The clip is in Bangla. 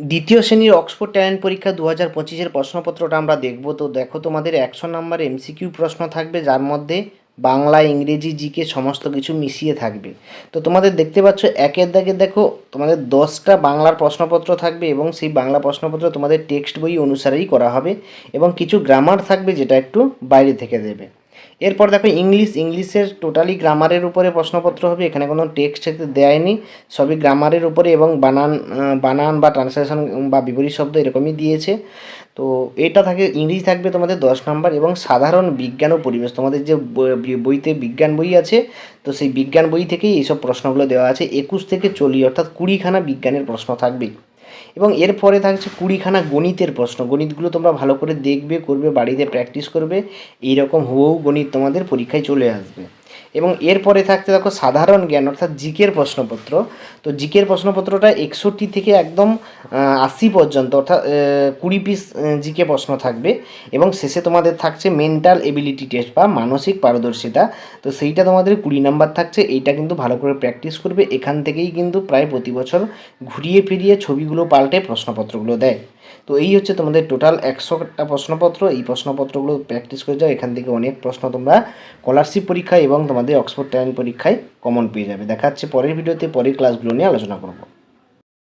দ্বিতীয় শ্রেণির অক্সফোর্ড ট্যালেন্ট পরীক্ষা দু হাজার পঁচিশের প্রশ্নপত্রটা আমরা দেখব। তো দেখো তোমাদের একশো নাম্বার এমসিকিউ প্রশ্ন থাকবে, যার মধ্যে বাংলা, ইংরেজি, জিকে সমস্ত কিছু মিশিয়ে থাকবে। তো তোমাদের দেখতে পাচ্ছ, একের দাগে দেখো তোমাদের দশটা বাংলার প্রশ্নপত্র থাকবে এবং সেই বাংলা প্রশ্নপত্র তোমাদের টেক্সট বই অনুসারেই করা হবে এবং কিছু গ্রামার থাকবে যেটা একটু বাইরে থেকে দেবে। এরপর দেখো ইংলিশ, ইংলিশের টোটালি গ্রামারের উপরে প্রশ্নপত্র হবে, এখানে কোনো টেক্সট দেয়নি, সবই গ্রামারের উপরে এবং বানান বানান বা ট্রান্সলেশন বা বিপরীত শব্দ এরকমই দিয়েছে। তো এটা থাকে ইংরেজি থাকবে তোমাদের দশ নাম্বার এবং সাধারণ বিজ্ঞান ও পরিবেশ, তোমাদের যে বইতে বিজ্ঞান বই আছে, তো সেই বিজ্ঞান বই থেকেই এইসব প্রশ্নগুলো দেওয়া আছে। একুশ থেকে চল্লিশ, অর্থাৎ কুড়িখানা বিজ্ঞানের প্রশ্ন থাকবে এবং এরপরে থাকছে কুড়িখানা গণিতের প্রশ্ন। গণিতগুলো তোমরা ভালো করে দেখবে, করবে, বাড়িতে প্র্যাকটিস করবে, এইরকম হুবহু গণিত তোমাদের পরীক্ষায় চলে আসবে। এবং এরপরে থাকতে দেখো সাধারণ জ্ঞান, অর্থাৎ জিকের প্রশ্নপত্র। তো জিকের প্রশ্নপত্রটা একষট্টি থেকে একদম আশি পর্যন্ত, অর্থাৎ কুড়ি পিস জিকে প্রশ্ন থাকবে। এবং শেষে তোমাদের থাকছে মেন্টাল এবিলিটি টেস্ট বা মানসিক পারদর্শিতা। তো সেইটা তোমাদের কুড়ি নাম্বার থাকছে, এইটা কিন্তু ভালো করে প্র্যাকটিস করবে। এখান থেকেই কিন্তু প্রায় প্রতি বছর ঘুরিয়ে ফিরিয়ে ছবিগুলো পাল্টে প্রশ্নপত্রগুলো দেয়। তো এই হচ্ছে তোমাদের টোটাল একশোটা প্রশ্নপত্র। এই প্রশ্নপত্রগুলো প্র্যাকটিস করে যাও, এখান থেকে অনেক প্রশ্ন তোমরা স্কলারশিপ পরীক্ষায় এবং তোমাদের অক্সফোর্ড টাইম পরীক্ষায় কমন পেয়ে যাবে। দেখা হচ্ছে পরের ভিডিওতে পরের ক্লাসগুলো নিয়ে আলোচনা করব।